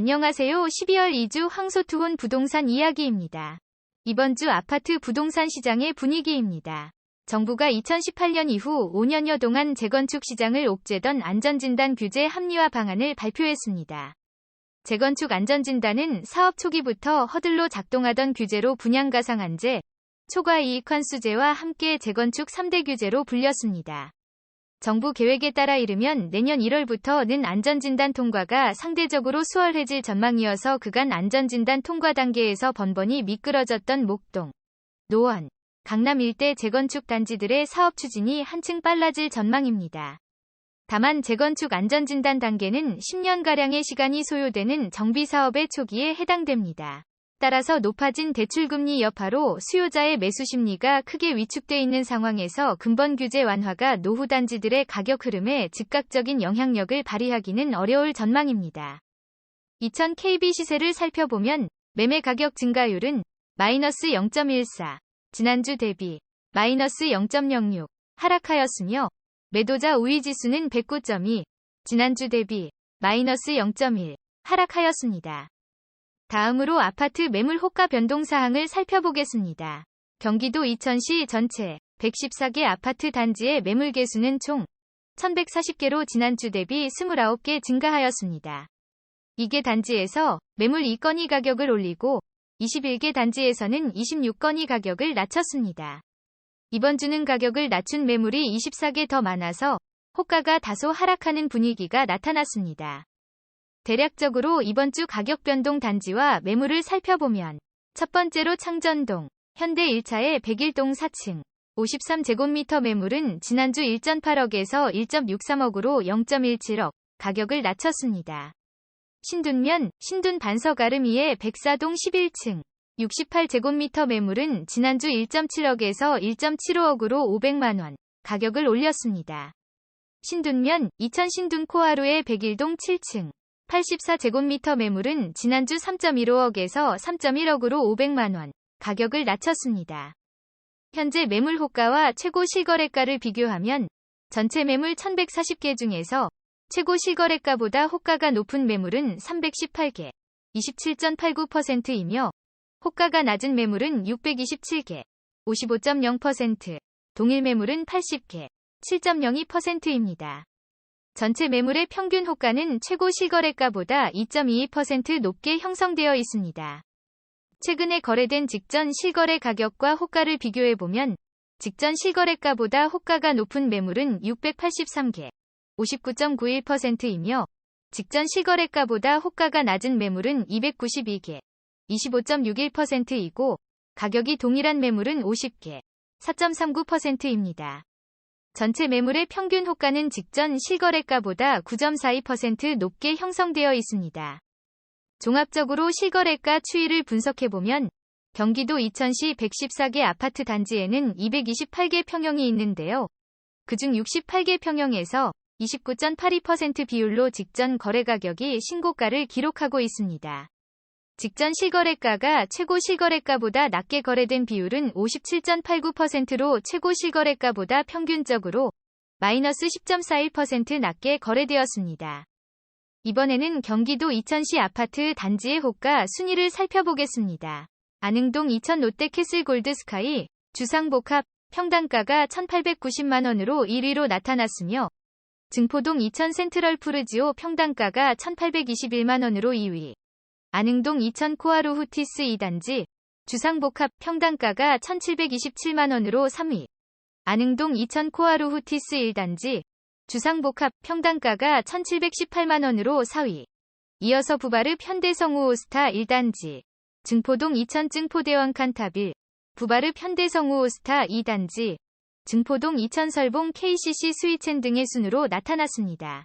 안녕하세요. 12월 2주 황소투혼 부동산 이야기입니다. 이번 주 아파트 부동산 시장의 분위기입니다. 정부가 2018년 이후 5년여 동안 재건축 시장을 옥죄던 안전진단 규제 합리화 방안을 발표했습니다. 재건축 안전진단은 사업 초기부터 허들로 작동하던 규제로 분양가상한제, 초과이익환수제와 함께 재건축 3대 규제로 불렸습니다. 정부 계획에 따라 이르면 내년 1월부터는 안전진단 통과가 상대적으로 수월해질 전망이어서 그간 안전진단 통과 단계에서 번번이 미끄러졌던 목동, 노원, 강남 일대 재건축 단지들의 사업 추진이 한층 빨라질 전망입니다. 다만 재건축 안전진단 단계는 10년가량의 시간이 소요되는 정비 사업의 초기에 해당됩니다. 따라서 높아진 대출금리 여파로 수요자의 매수 심리가 크게 위축돼 있는 상황에서 근본 규제 완화가 노후 단지들의 가격 흐름에 즉각적인 영향력을 발휘하기는 어려울 전망입니다. 2000 KB 시세를 살펴보면 매매 가격 증가율은 마이너스 0.14, 지난주 대비 마이너스 0.06 하락하였으며 매도자 우위 지수는 109.2, 지난주 대비 마이너스 0.1 하락하였습니다. 다음으로 아파트 매물 호가 변동 사항을 살펴보겠습니다. 경기도 이천시 전체 114개 아파트 단지의 매물 개수는 총 1140개로 지난주 대비 29개 증가하였습니다. 이게 단지에서 매물 2건이 가격을 올리고 21개 단지에서는 26건이 가격을 낮췄습니다. 이번 주는 가격을 낮춘 매물이 24개 더 많아서 호가가 다소 하락하는 분위기가 나타났습니다. 대략적으로 이번 주 가격 변동 단지와 매물을 살펴보면 첫 번째로 창전동, 현대 1차의 101동 4층, 53제곱미터 매물은 지난주 1.8억에서 1.63억으로 0.17억 가격을 낮췄습니다. 신둔면, 신둔 반석 아르미의 104동 11층, 68제곱미터 매물은 지난주 1.7억에서 1.75억으로 500만원 가격을 올렸습니다. 신둔면, 이천 신둔 코하루의 101동 7층, 84제곱미터 매물은 지난주 3.15억에서 3.1억으로 500만원 가격을 낮췄습니다. 현재 매물 호가와 최고 실거래가를 비교하면 전체 매물 1140개 중에서 최고 실거래가보다 호가가 높은 매물은 318개, 27.89%이며 호가가 낮은 매물은 627개, 55.0%, 동일 매물은 80개, 7.02%입니다. 전체 매물의 평균 호가는 최고 실거래가보다 2.22% 높게 형성되어 있습니다. 최근에 거래된 직전 실거래 가격과 호가를 비교해보면 직전 실거래가보다 호가가 높은 매물은 683개, 59.91%이며 직전 실거래가보다 호가가 낮은 매물은 292개, 25.61%이고 가격이 동일한 매물은 50개, 4.39%입니다. 전체 매물의 평균 호가는 직전 실거래가보다 9.42% 높게 형성되어 있습니다. 종합적으로 실거래가 추이를 분석해보면 경기도 이천시 114개 아파트 단지에는 228개 평형이 있는데요. 그중 68개 평형에서 29.82% 비율로 직전 거래 가격이 신고가를 기록하고 있습니다. 직전 실거래가가 최고 실거래가보다 낮게 거래된 비율은 57.89%로 최고 실거래가보다 평균적으로 마이너스 10.41% 낮게 거래되었습니다. 이번에는 경기도 이천시 아파트 단지의 호가 순위를 살펴보겠습니다. 안흥동 이천 롯데캐슬 골드스카이 주상복합 평당가가 1890만원으로 1위로 나타났으며 증포동 이천 센트럴 푸르지오 평당가가 1821만원으로 2위 안흥동 이천 코아루 후티스 2단지 주상복합 평당가가 1727만원으로 3위 안흥동 이천 코아루 후티스 1단지 주상복합 평당가가 1718만원으로 4위 이어서 부바르 현대성우 오스타 1단지 증포동 이천 증포대원 칸타빌 부바르 현대성우 오스타 2단지 증포동 이천 설봉 KCC 스위첸 등의 순으로 나타났습니다.